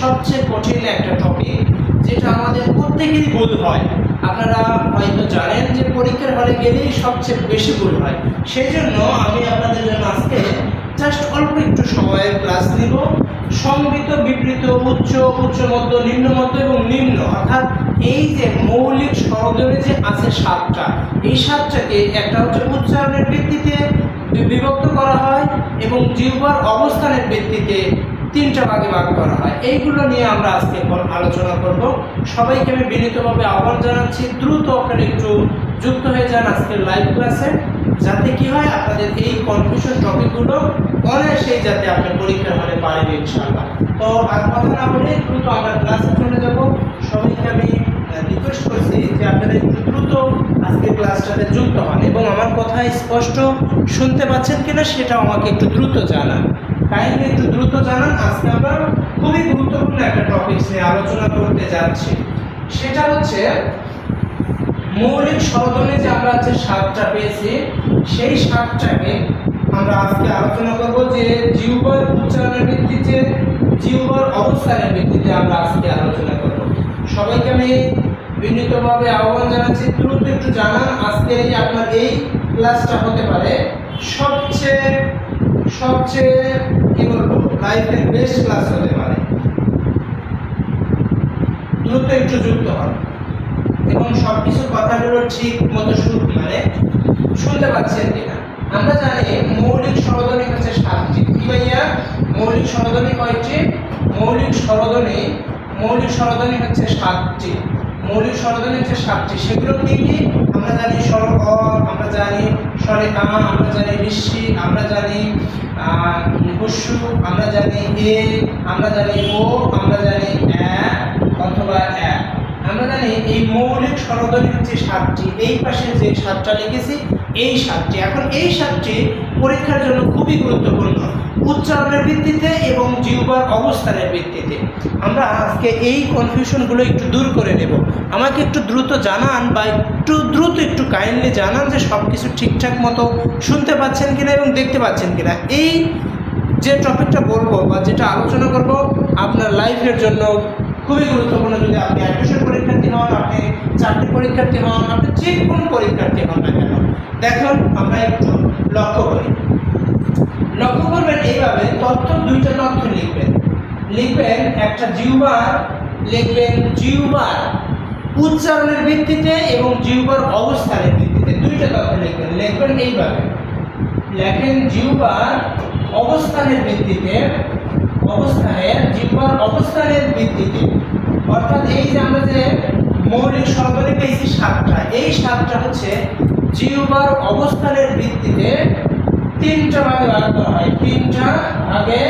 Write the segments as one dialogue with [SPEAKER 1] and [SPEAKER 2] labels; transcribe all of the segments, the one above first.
[SPEAKER 1] সবচেয়ে কঠিন একটা টপিক যেটা আমাদের প্রত্যেকেরই ভুল হয়। আপনারা হয়তো জানেন যে পরীক্ষার হলে গেলেই সবচেয়ে বেশি ভুল হয়। সেই জন্য আমি আপনাদের জন্য আজকে জাস্ট অল্প একটু সময়ের ক্লাস নিব সংবিত বিবৃত, উচ্চ উচ্চ মধ্য, নিম্ন মধ্য এবং নিম্ন, অর্থাৎ এই যে মৌলিক স্বরধ্বনি যে আছে সাতটা, এই সাতটাকে একটা হচ্ছে উচ্চারণের ভিত্তিতে বিভক্ত করা হয় এবং জিহ্বার অবস্থানের ভিত্তিতে তিনটা ভাগে ভাগ করা হয়। এইগুলো নিয়ে আমরা আজকে আলোচনা করব। সবাইকে আমি বিনীতভাবে আহ্বান জানাচ্ছি, দ্রুত আপনারা একটু যুক্ত হয়ে যান আজকের লাইভ ক্লাসে যাতে কি হয়, আপনাদের এই কনফিউশন টপিকগুলো সেই যাতে আপনি পরীক্ষার হলে পারেন ইনশাআল্লাহ। তো আর কথা না বলে দ্রুত আমরা ক্লাসে চলে যাব। সবাইকে আমি রিকোয়েস্ট করছি যে আপনারা একটু দ্রুত আজকে ক্লাসটাতে যুক্ত হন এবং আমার কথা স্পষ্ট শুনতে পাচ্ছেন কিনা সেটাও আমাকে একটু দ্রুত জানান। কাইন্ডলি একটু দ্রুত জানান, আজকে আমরা খুবই গুরুত্বপূর্ণ একটা টপিক নিয়ে আলোচনা করতে যাচ্ছি। সেটা হচ্ছে মৌলিক স্বরধ্বনি যে আমরা যে সাতটা পেয়েছি, সেই সাতটাকে আমরা আজকে আলোচনা করব যে জিউবার উচ্চারণের ভিত্তিতে জিউবার অবস্থানের ভিত্তিতে আমরা আজকে আলোচনা করব। সবাইকে আমি বিনীতভাবে আহ্বান জানাচ্ছি, দ্রুত একটু জানান আজকে এই আপনার এই ক্লাসটা হতে পারে। সবচেয়ে সবচেয়ে কি বলব লাইফের বেস্ট ক্লাস হতে পারে। দ্রুত একটু যুক্ত হন। এবং সব কিছু কথাগুলো ঠিক মতো শুন মানে শুনতে পাচ্ছেন কিনা। আমরা জানি মৌলিক স্বরধ্বনি হচ্ছে সাতটি। কি ভাইয়া? মৌলিক স্বরধ্বনি কয়টি? মৌলিক স্বরধ্বনি মৌলিক স্বরধ্বনি হচ্ছে সাতটি। মৌলিক স্বরধ্বনি যে সাতটি, সেগুলো কি কি? আমরা জানি স্বর অ আমরা জানি স্বরে কামা আমরা জানি ঋষি, আমরা জানি হুস্যু আমরা জানি এ, আমরা জানি ও, আমরা জানি অথবা অ্যা। আমরা জানি এই মৌলিক স্বরধ্বনি যে সাতটি, এই পাশে যে সাতটা লিখেছি, এই সাতটি। এখন এই সাতটি পরীক্ষার জন্য খুবই গুরুত্বপূর্ণ। উচ্চারণের ভিত্তিতে এবং জিহ্বার অবস্থানের ভিত্তিতে। আমরা আজকে এই কনফিউশনগুলো একটু দূর করে নেব। আমাকে একটু দ্রুত জানান বা একটু দ্রুত একটু কাইন্ডলি জানান যে সব কিছু ঠিকঠাক মতো শুনতে পাচ্ছেন কিনা এবং দেখতে পাচ্ছেন কিনা। এই যে টপিকটা বলব বা যেটা আলোচনা করব, আপনার লাইফের জন্য খুবই গুরুত্বপূর্ণ। যদি আপনি অ্যাডমিশন পরীক্ষার্থী হন, আপনি চাকরি পরীক্ষার্থী হন, আপনি যে কোনো পরীক্ষার্থী হন না কেন। দেখুন, আমরা একটু লক্ষ্য করি। লক্ষ্য করবেন এইভাবে তথ্য দুইটা তথ্য লিখবেন। লিখবেন একটা জিউবার, লিখবেন জিউবার উচ্চারণের ভিত্তিতে এবং জিউবার অবস্থানের ভিত্তিতে দুইটা তথ্য লিখবেন। লিখবেন এইভাবে, লেখেন জিউবার অবস্থানের ভিত্তিতে, অবস্থানের জিহ্বার অবস্থানের ভিত্তিতে। অর্থাৎ এই যে আমরা যে মৌলিক স্বরধ্বনি পেয়েছি সাতটা, এই সাতটা হচ্ছে জিহ্বার অবস্থানের ভিত্তিতে তিনটা ভাগে ভাগ করা হয়। তিনটা ভাগে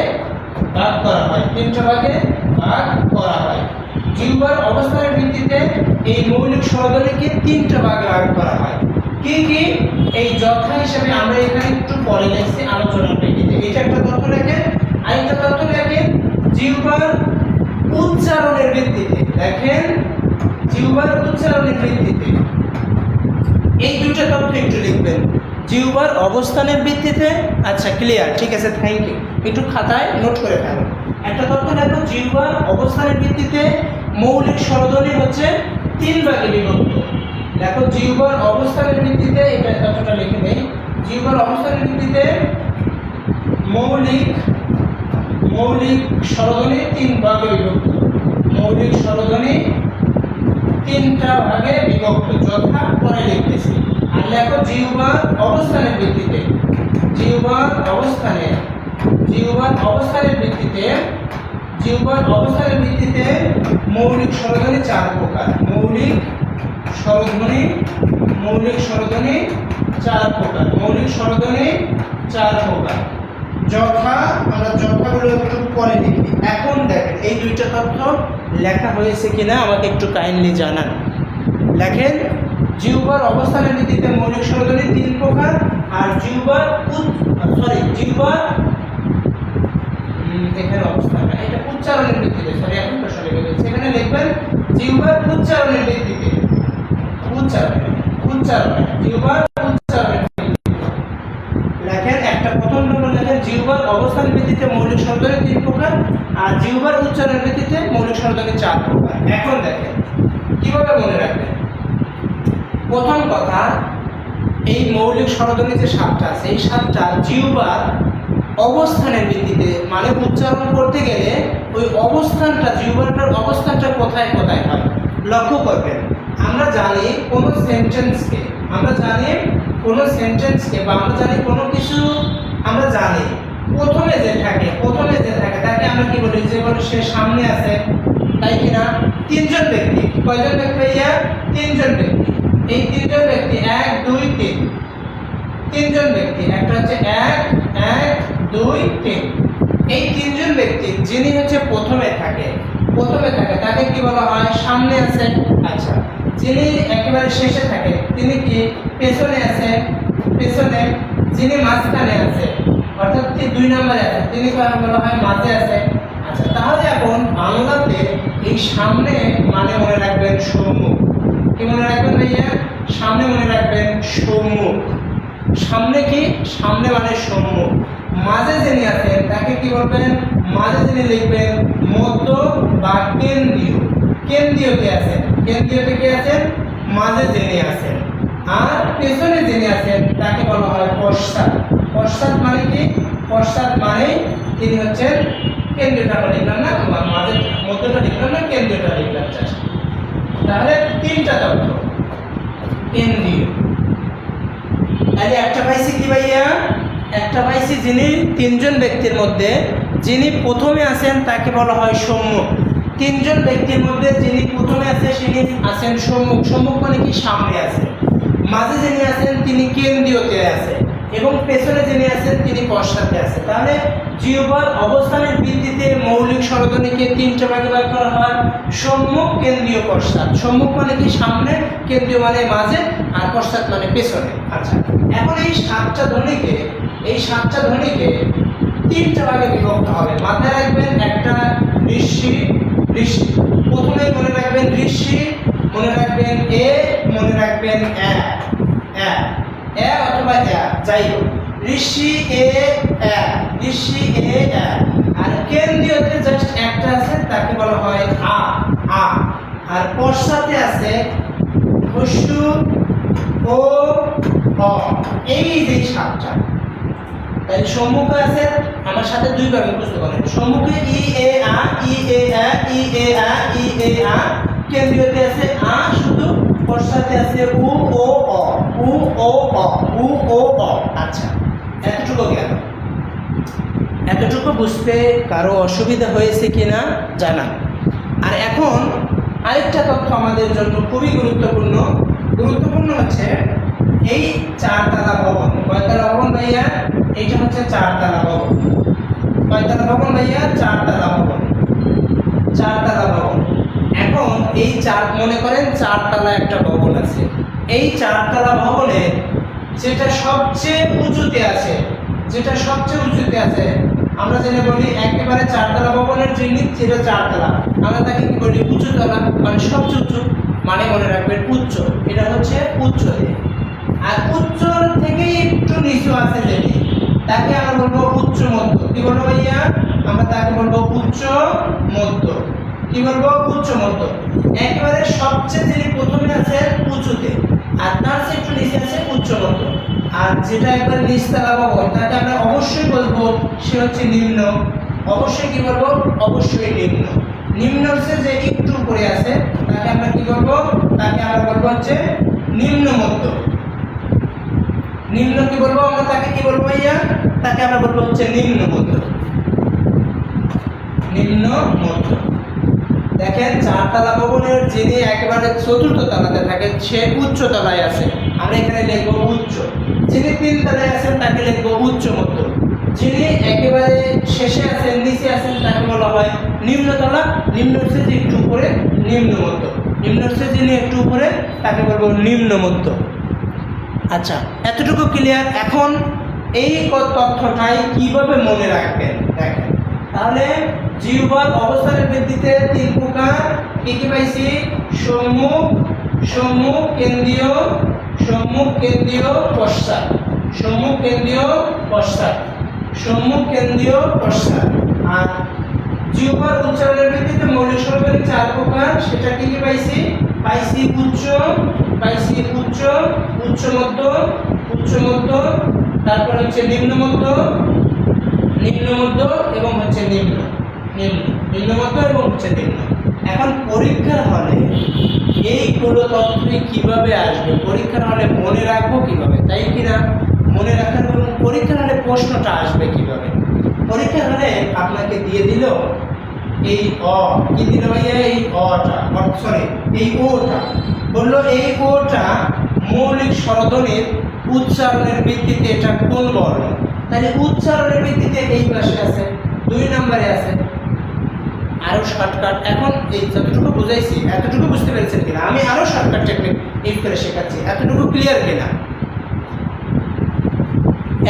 [SPEAKER 1] ভাগ করা হয়। তিনটা ভাগে ভাগ করা হয়। জিহ্বার অবস্থানের ভিত্তিতে এই মৌলিক স্বরধ্বনিকে তিনটা ভাগে ভাগ করা হয়। কি কি? এই যথা হিসেবে আমরা এখানে একটু পরে লিখছি আলোচনার প্রেক্ষিতে এটা একটা তথ্য লেখেন আরেকটা তথ্য লেখেন জিহ্বার উচ্চারণের ভিত্তিতে। দেখেন, জিহ্বার উচ্চারণের ভিত্তিতে। এই দুটো তথ্য একটু লিখবেন। জিহ্বার অবস্থানের ভিত্তিতে? আচ্ছা ক্লিয়ার ঠিক আছে থ্যাংক ইউ একটু খাতায় নোট করে ফেলো একটা তথ্য দেখো জিহ্বার অবস্থানের ভিত্তিতে মৌলিক স্বরধ্বনি হচ্ছে তিন ভাগে বিভক্ত। দেখো জিহ্বার অবস্থানের ভিত্তিতে এটা তথ্যটা লিখে নেই জিহ্বার অবস্থানের ভিত্তিতে মৌলিক মৌলিক স্বরধ্বনি তিন ভাগে বিভক্ত। মৌলিক স্বরধ্বনি তিনটা ভাগে বিভক্ত, যথা পরে লিখতেছি। লেখো জিহ্বার অবস্থানের ভিত্তিতে। জিহ্বার অবস্থানে জিহ্বার অবস্থানের ভিত্তিতে জিহ্বার অবস্থানের ভিত্তিতে মৌলিক স্বরধ্বনি চার প্রকার। মৌলিক স্বরধ্বনি মৌলিক স্বরধ্বনি চার প্রকার। মৌলিক স্বরধ্বনি চার প্রকার। যথা, আমরা যথাগুলো একটু পরে লিখি এখন দেখেন এই দুইটা তথ্য লেখা হয়েছে কিনা আমাকে একটু কাইন্ডলি জানান। লেখেন জিহ্বার অবস্থানের ভিত্তিতে মৌলিক স্বরধ্বনি তিন প্রকার আর জিহ্বার সরি জিহ্বার এখানে অবস্থান। না, এটা উচ্চারণের ভিত্তিতে সরি এখন প্রশ্ন এখানে লিখবেন জিহ্বার উচ্চারণের ভিত্তিতে। উচ্চারণ উচ্চারণ জিহ্বার একটা প্রথম জিহ্বার অবস্থান ভিত্তিতে মৌলিক শব্দের তিন প্রকার আর জিহ্বার উচ্চারণের ভিত্তিতে মৌলিক স্বরধ্বনি চার প্রকার। এখন দেখেন কীভাবে মনে রাখবেন? প্রথম কথা, এই মৌলিক স্বরধ্বনি যে সাতটা আছে, এই সাতটা জিহ্বার অবস্থানের ভিত্তিতে মানে উচ্চারণ করতে গেলে ওই অবস্থানটা জিহ্বাটার অবস্থানটা কোথায় কোথায় হয়? লক্ষ্য করবেন, আমরা জানি কোনো সেন্টেন্সকে, আমরা জানি কোনো সেন্টেন্সকে বা আমরা জানি কোনো কিছু, আমরা জানি। প্রথমে যে থাকে, প্রথমে যে থাকে, তাকে আমরা কি বলি? যে বলি সে সামনে আছে, তাই কিনা তিনজন ব্যক্তি। কয়জন ব্যক্তি তিনজন ব্যক্তি। এই তিনজন ব্যক্তি, এক, দুই, তিন। তিনজন ব্যক্তি, একটা হচ্ছে এক এক, দুই, তিন। এই তিনজন ব্যক্তি যিনি হচ্ছে প্রথমে থাকে প্রথমে থাকে, তাকে কি বলা হয়? সামনে আছে। আচ্ছা যিনি একেবারে শেষে থাকে, তিনি কি? পেছনে আছে, পেছনে। যিনি মাঝখানে আছে, অর্থাৎ দুই নম্বরে আছে? তিনি বলা হয়? মাঝে আছে। আচ্ছা তাহলে এখন বাংলাতে এই সামনে মানে মনে রাখবেন সম্মুখ কি মনে রাখবেন ভাইয়া সামনে মনে রাখবেন সম্মুখ। সামনে কি? সামনে মানে সম্মুখ। মাঝে যিনি আছেন, তাকে কি বলবেন? মাঝে যিনি লিখবেন, মধ্য বা কেন্দ্রীয়। কেন্দ্রীয় কে আছেন? কেন্দ্রীয়তে কে আছেন? মাঝে যিনি আছেন। আর পেছনে যিনি আছেন, তাকে বলা হয় পশ্চাৎ। পশ্চাৎ মানে কি? পশ্চাৎ মানে তিনি হচ্ছেন কেন্দ্রীয়টা লিখলাম না, বা মাঝে, মধ্যটা লিখলাম না, কেন্দ্রীয়টা লিখলাম। তাহলে তিনটা তথ্য কেন্দ্রীয়। তাহলে একটা ভাইসি কি ভাইয়া? একটা ভাইসি যিনি তিনজন ব্যক্তির মধ্যে, যিনি প্রথমে আসেন তাকে বলা হয় সম্মুখ। তিনজন ব্যক্তির মধ্যে যিনি প্রথমে আসেন তিনি আসেন সম্মুখ। সম্মুখ মানে কি? সামনে আছে। মাঝে যিনি আছেন, তিনি কেন্দ্রীয়তে আছে। এবং পেছনে যিনি আছেন, তিনি পশ্চাতে আছে তাহলে জিহ্বার অবস্থানের ভিত্তিতে মৌলিক স্বরধ্বনিকে তিনটে ভাগে ভাগ করা হয়। সম্মুখ কেন্দ্রীয় পশ্চাৎ। সম্মুখ মানে কি? সামনে, কেন্দ্রীয় মানে মাঝে, আর পশ্চাৎ মানে পেছনে। আচ্ছা এখন এই সাতটা ধ্বনিকে, এই সাতটা ধ্বনিকে তিনটা ভাগে বিভক্ত হবে। মাথায় রাখবেন একটা ঋষি ঋষি প্রথমেই মনে রাখবেন ঋষি মনে রাখবেন এ, মনে রাখবেন এক এ। এ অথবা এ, যাই হোক। ঋষি এ ঋষি এ আর কেন্দ্রীয়তে জাস্ট একটা আছে, তাকে বলা হয় আ আ। আর পশ্চাতে আছে হস্যু ও অ। এই যে সাতটা। তাই সম্মুখে আছে, আমার সাথে দুইবার মুখস্থ করেন। সম্মুখে ই, এ, আ, ই, এ, আ, ই, এ, আ, ই, এ, আ। কেন্দ্রীয়তে আছে আ শুধু পশ্চাতে আছে উ, ও, অ। উ, ও, অ। উ, ও, অ। আচ্ছা এতটুকু জ্ঞান। এতটুকু বুঝতে কারও অসুবিধা হয়েছে কিনা জানা। আর এখন আরেকটা তথ্য আমাদের জন্য খুবই গুরুত্বপূর্ণ। গুরুত্বপূর্ণ হচ্ছে এই চারতলা ভবন। কয়তলা ভবন ভাইয়া? এইটা হচ্ছে চারতলা ভবন। কয়তলা ভবন ভাইয়া? চারতলা ভবন চারতলা ভবন এখন এই চার, মনে করেন চারতলা একটা ভবন আছে। এই চারতলা ভবনে যেটা সবচেয়ে উঁচুতে আছে, যেটা সবচেয়ে উঁচুতে আছে, আমরা যেটা বলি একেবারে চারতলা ভবনের যে যিনি যেটা চারতলা, আমরা তাকে কি বলি উঁচুতলা মানে সবচেয়ে উঁচু মানে মনে রাখবেন উচ্চ, এটা হচ্ছে উচ্চ আর উচ্চ থেকে একটু নিচু আছে যেটি তাকে আমরা বলব উচ্চ মধ্য। কি বলব ভাইয়া? আমরা তাকে বলব উচ্চ মধ্য। কি বলব? উচ্চ মধ্য একেবারে সবচেয়ে যিনি প্রথমে আছে, উঁচুতে। আর তার চেয়ে একটু নিচে আছে উচ্চ মধ্য আর যেটা একবার নিচতলা ভবন তাকে আমরা অবশ্যই বলব, সে হচ্ছে নিম্ন। অবশ্যই কি বলব? অবশ্যই নিম্ন। নিম্ন হচ্ছে যে একটু উপরে আছে, তাকে আমরা কি বলব? তাকে আমরা বলব হচ্ছে নিম্ন মধ্য। নিম্ন কি বলব? আমরা তাকে কি বলব ভাইয়া? তাকে আমরা বলব হচ্ছে নিম্ন মধ্য। নিম্ন মধ্য। দেখেন চার চারতলা ভবনের যিনি একেবারে চতুর্থ তলাতে থাকেন, সে উচ্চ তলায় আছে। আমরা এখানে লিখব উচ্চ। যিনি তিন তলায় আছেন, তাকে লিখব উচ্চ মধ্য। যিনি একেবারে শেষে আছেন, নিচে আছেন, তাকে বলা হয় নিম্নতলা নিম্ন হচ্ছে যে একটু উপরে, নিম্ন মধ্য। নিম্ন হচ্ছে যিনি একটু উপরে, তাকে বলব নিম্ন মধ্য। আচ্ছা এতটুকু ক্লিয়ার এখন এই তথ্যটাই কীভাবে মনে রাখবেন? দেখেন। তাহলে জিহ্বার অবস্থানের ভিত্তিতে তিন প্রকার। কি কি পাইছি? সম্মুখ সম্মুখ, কেন্দ্রীয় সম্মুখ, কেন্দ্রীয়, পশ্চাৎ। সম্মুখ, কেন্দ্রীয়, পশ্চাৎ। সম্মুখ, কেন্দ্রীয়, পশ্চাৎ। আর জিহ্বার উচ্চারণের ভিত্তিতে মৌলিক স্বরধ্বনি চার প্রকার, সেটা কি কি পাইছি? পাইছি উচ্চ পাইছি উচ্চ উচ্চ মধ্য উচ্চ মধ্য, তারপর হচ্ছে নিম্ন মধ্য নিম্ন মধ্য এবং হচ্ছে নিম্ন। নিম্ন। নিম্ন মধ্য এবং হচ্ছে নিম্ন। এখন পরীক্ষার হলে এইগুলো তথ্যই কীভাবে আসবে? পরীক্ষার হলে মনে রাখব কীভাবে? তাই কি না মনে রাখার এবং পরীক্ষার হলে প্রশ্নটা আসবে কীভাবে? পরীক্ষার হলে আপনাকে দিয়ে দিল এই অ। কি দিল ভাইয়া? এই অটা। সরি, এই ওটা। বলল এই ওটা মৌলিক স্বরধ্বনির উচ্চারণের ভিত্তিতে এটা কোন বর্ণ? তাহলে উচ্চারণের ভিত্তিতে এই পাশে আছে, দুই নম্বরে আছে। আরও শর্টকাট এখন এই যতটুকু বুঝাইছি, এতটুকু বুঝতে পেরেছেন কিনা? আমি আরও শর্টকাট টেকনিক ইউজ করে শেখাচ্ছি। এতটুকু ক্লিয়ার কিনা?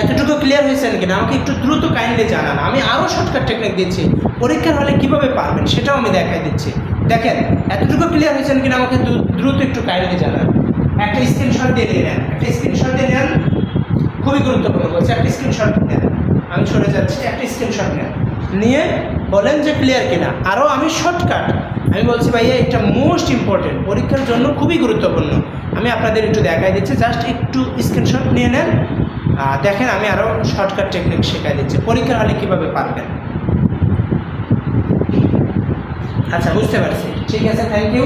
[SPEAKER 1] এতটুকু ক্লিয়ার হয়েছেন কিনা? আমাকে একটু দ্রুত কাইন্ডলি জানান। আমি আরও শর্টকাট টেকনিক দিচ্ছি। পরীক্ষার হলে কীভাবে পারবেন সেটাও আমি দেখাই দিচ্ছি। দেখেন, এতটুকু ক্লিয়ার হয়েছেন কিনা আমাকে দ্রুত একটু কাইন্ডলি জানান। একটা স্ক্রিনশট দিয়ে নিয়ে নেন। একটা স্ক্রিনশট দিয়ে খুবই গুরুত্বপূর্ণ, বলছে একটা স্ক্রিনশট নেন। আমি সরে যাচ্ছি, একটা স্ক্রিনশট নেন। নিয়ে বলেন যে ক্লিয়ার কিনা। আরও আমি শর্টকাট আমি বলছি, ভাইয়া, এটা মোস্ট ইম্পর্টেন্ট পরীক্ষার জন্য খুবই গুরুত্বপূর্ণ। আমি আপনাদের একটু দেখাই দিচ্ছি জাস্ট একটু স্ক্রিনশট নিয়ে নেন। দেখেন, আমি আরও শর্টকাট টেকনিক শেখাই দিচ্ছি। পরীক্ষার হলে কীভাবে পারবেন? আচ্ছা বুঝতে পারছি। ঠিক আছে থ্যাংক ইউ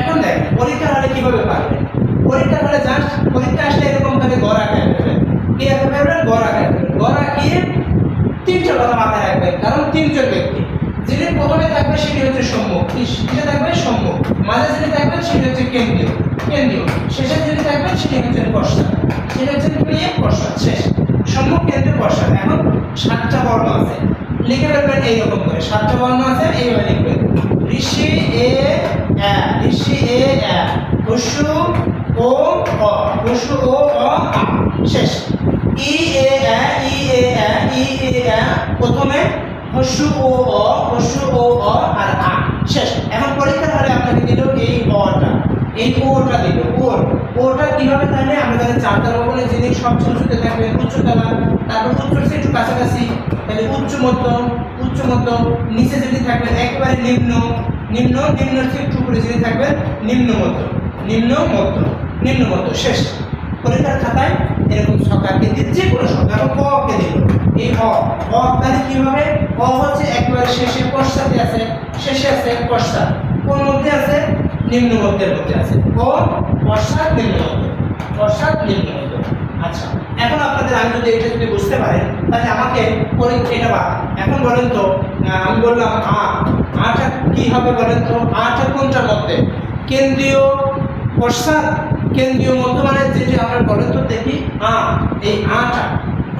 [SPEAKER 1] এখন দেখ পরীক্ষার হলে কীভাবে পারবেন? পরীক্ষার হলে জাস্ট পরীক্ষা আসলে এরকম ভাবে গড় ফেলবেন কি আঁকা ফেলবেন গড় ফেলবেন গড় আঁকিয়ে তিনটা কথা মাথায় রাখবেন কারণ তিনজন ব্যক্তি। যিনি প্রথমে থাকবে সেটি হচ্ছে সম্মুখ। কিসে থাকবে সম্মুখ। মাঝে যিনি থাকবেন সেটি হচ্ছে কেন্দ্রীয়। কেন্দ্রীয়। শেষে যিনি থাকবেন সেটি হচ্ছেন পশ্চাৎ। সেটি হচ্ছেন ক্রিয়ে পশ্চাৎ। শেষ। সম্মুখ কেন্দ্রীয় পশ্চাৎ। এখন সাতটা বর্ণ আছে। লিখে ফেলবেন এইরকম করে। সাতটা বর্ণ আছে, এইভাবে লিখবেন। ঋষি, এ ঋষি, এ পশু ও, অ। পশু ও, অ শেষ। ই এ ই এ ই এ প্রথমে হস্যু ও অ হস্যু ও অ আর আ। শেষ। এখন পরীক্ষার হলে আপনাকে দিল এই অটা। এই ওটা দিল ওর। ওটা কীভাবে তাহলে আমরা জানি চারতলা ভবনে যিনি সবচেয়ে উঁচুতে থাকবেন উচ্চতলা তারপর উচ্চ একটু কাছাকাছি। তাহলে উচ্চ মধ্যম উচ্চ মধ্যম, নিচে যদি থাকবেন একেবারে নিম্ন নিম্ন নিম্ন থেকে উপরে যদি থাকবেন নিম্ন মধ্যম নিম্ন মধ্যম নিম্ন মধ্যম। শেষ। পরীক্ষার খাতায় এরকম সকালকে দিল যে কোনো সংখ্যা কে দিল। এই অ অ তাহলে কি হবে? অ হচ্ছে একেবারে শেষে পশ্চাতে আছে, শেষে আছে পশ্চাৎ। কোন মধ্যে আছে? নিম্ন মধ্যের মধ্যে আছে। ও পশ্চাৎ নিম্ন মধ্য পশ্চাৎ নিম্ন মধ্য আচ্ছা এখন আপনাদের আমি যদি এটা যদি বুঝতে পারেন তাহলে আমাকে এটা বা, এখন বলেন তো আমি বললাম আ, আটা কি হবে বলেন তো? আটা কোনটার মধ্যে? কেন্দ্রীয় পশ্চাৎ কেন্দ্রীয় মধ্য মানে যেটি আমরা বলেন তো দেখি, আ, এই আটা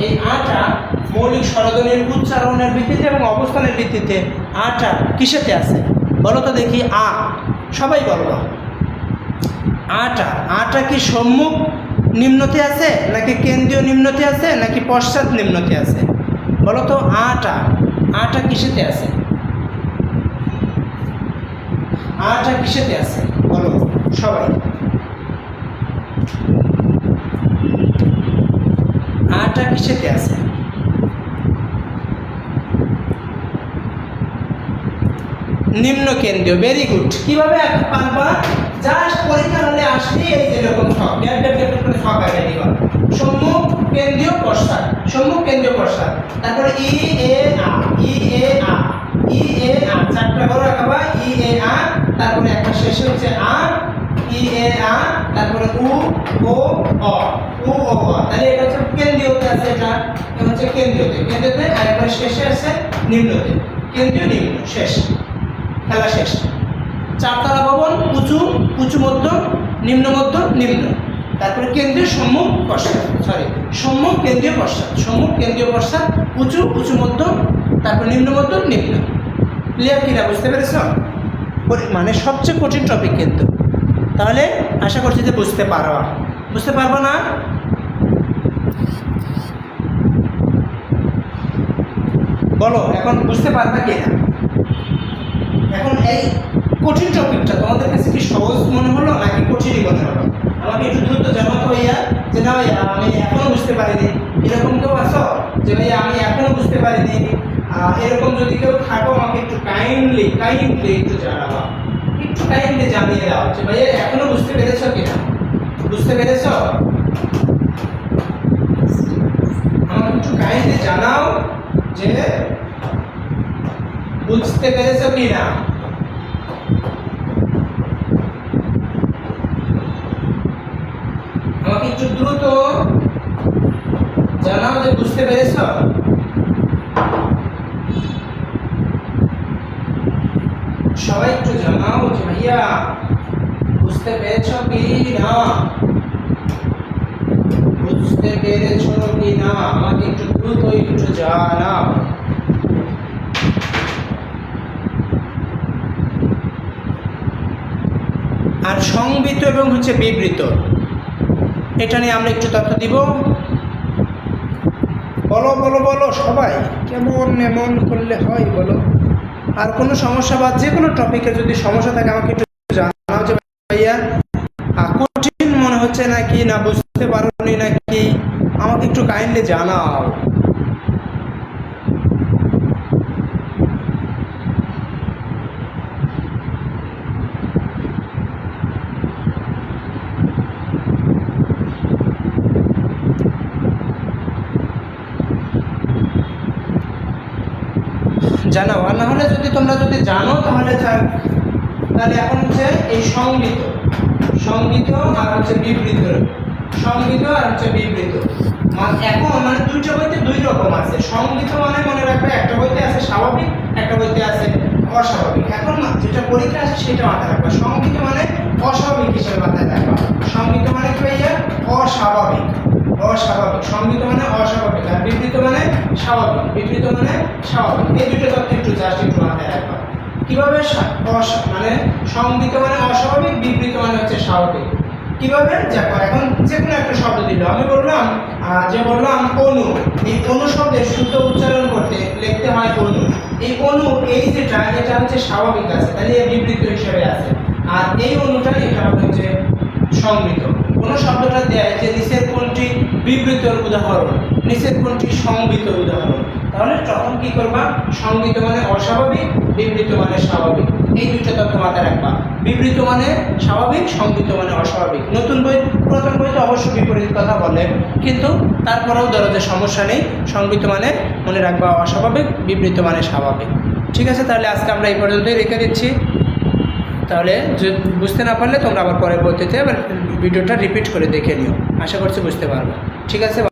[SPEAKER 1] এই আটা মৌলিক স্বরধ্বনির উচ্চারণের ভিত্তিতে এবং অবস্থানের ভিত্তিতে আটা কিসেতে আছে? বলো তো দেখি, আ, সবাই বলো আটা আটা কি সম্মুখ নিম্নতে আছে, নাকি কেন্দ্রীয় নিম্নতে আছে, নাকি পশ্চাৎ নিম্নতে আছে? বলো তো আটা আটা কিসেতে আছে? আটা কিসেতে আছে? বলো, সবাই। আটা কিসেতে আছে। নিম্ন কেন্দ্রীয় ভেরি গুড কীভাবে একটা জাস্ট পরীক্ষা হলে এই যে সম্মুখ কেন্দ্রীয় পশ্চাৎ সম্মুখ কেন্দ্রীয় তারপরে ই, এ, আ, ই, এ, আ, ই, এ, আ, চারটা রাখাবা, ই, এ, আ, তারপরে একটা শেষে হচ্ছে আ ই এ আ তারপরে উ, ও অ। উ, ও অ তাহলে এটা হচ্ছে কেন্দ্রীয়তে আছে এটা এটা হচ্ছে কেন্দ্রীয়তে। কেন্দ্রীয়তে আর একবার শেষে আছে নিম্নতে। কেন্দ্রীয় নিম্ন, শেষ। খেলা শেষ। চারতলা ভবন, উঁচু উঁচু মধ্য, নিম্ন মধ্য, নিম্ন। তারপরে কেন্দ্রীয় সম্মুখ পশ্চাৎ সরি সম্মুখ কেন্দ্রীয় পশ্চাৎ, সম্মুখ কেন্দ্রীয় পশ্চাৎ, উঁচু উঁচু মধ্য, তারপর নিম্ন মধ্য, নিম্ন। ক্লিয়ার কিনা বুঝতে পেরেছ? মানে সবচেয়ে কঠিন টপিক কিন্তু। তাহলে আশা করছি যে বুঝতে পারবা। বুঝতে পারব না? বলো, এখন বুঝতে পারবে কি না? এখন এই কঠিন টপিকটা তোমাদের কাছে কি সহজ মনে হলো নাকি কঠিনই মনে হলো? আমাকে একটু দ্রুত জানাতো ভাইয়া, যে না ভাইয়া, আমি এখনও বুঝতে পারিনি। এরকম কেউ আছো? যে ভাইয়া, আমি এখনও বুঝতে পারিনি। এরকম যদি কেউ থাকো, আমাকে একটু কাইন্ডলি কাইন্ডলি একটু জানাবা কাইন্ডলি জানিয়ে দাও যে, ভাইয়া, এখনও বুঝতে পেরেছ কিনা বুঝতে পেরেছ? কাইন্ডলি জানাও যে, বুঝতে পেরেছ কিনা আমাকে একটু দ্রুত জানাও যে, বুঝতে পেরেছ সবাই একটু ভাইয়া বুঝতে পেরেছ কি না? বুঝতে পেরেছ কি না? আমাকে একটু দ্রুত একটু জানাও। আর সংবিত এবং হচ্ছে বিবৃত, এটা নিয়ে আমরা একটু তথ্য দিব। বলো বলো বলো, সবাই, কেমন এমন করলে হয় বলো? আর কোনো সমস্যা বা যে কোনো টপিকে যদি সমস্যা থাকে, আমাকে একটু জানাও যে ভাইয়া। কঠিন মনে হচ্ছে নাকি, না বুঝতে পারোনি নাকি? আমাকে একটু কাইন্ডলি জানাও। জানাও আর না হলে যদি তোমরা যদি জানো, তাহলে তাহলে এখন হচ্ছে এই সংগীত। সংগীত আর হচ্ছে বিবৃত। সংগীত আর হচ্ছে বিবৃত। এখন মানে দুইটা বইতে দুই রকম আছে। সংগীত মানে মনে রাখবে একটা বইতে আছে স্বাভাবিক, একটা বইতে আছে অস্বাভাবিক। এখন যেটা পরীক্ষা আছে সেটা মাথায় রাখবা। সংগীত মানে অস্বাভাবিক হিসেবে মাথায় রাখবা। সংগীত মানে কি ভাইয়া? অস্বাভাবিক। অস্বাভাবিক। সংগীত মানে অস্বাভাবিক আর বিবৃত মানে স্বাভাবিক। বিবৃত মানে স্বাভাবিক। এই দুটো তথ্য একটু জাস্ট একটু মাথায় রাখবা। কীভাবে মানে সংগীত মানে অস্বাভাবিক, বিবৃত মানে হচ্ছে স্বাভাবিক। কীভাবে? দেখো, এখন যে কোনো একটা শব্দ দিল। আমি বললাম যে বললাম অনু। এই অনু শব্দের শুদ্ধ উচ্চারণ করতে লিখতে হয় অনু। এই অনু, এই যেটা, এটা হচ্ছে স্বাভাবিক আছে। তাহলে বিবৃত হিসেবে আছে। আর এই অনুটা এটা হচ্ছে সংগৃহীত। কোন শব্দটা দেয় যে নিষেধ কোনটি বিবৃতর উদাহরণ, নিষেধ কোনটি সংবিত উদাহরণ। তাহলে তখন কি করবা? সংবিত মানে অস্বাভাবিক, বিবৃত মানে স্বাভাবিক। এই দুইটা তথ্য মাথায় রাখবা। বিবৃত মানে স্বাভাবিক, সংবিত মানে অস্বাভাবিক। নতুন বই, পুরাতন বই তো অবশ্য বিপরীত কথা বলে, কিন্তু তারপরেও যে সমস্যা নেই। সংবিত মানে মনে রাখবা অস্বাভাবিক, বিবৃত মানে স্বাভাবিক। ঠিক আছে? তাহলে আজকে আমরা এই পর্যন্তই রেখে দিচ্ছি। তাহলে বুঝতে না পারলে তোমরা আবার পরে পরবর্তীতে আবার ভিডিওটা রিপিট করে দেখে নিও। আশা করছি বুঝতে পারবে। ঠিক আছে?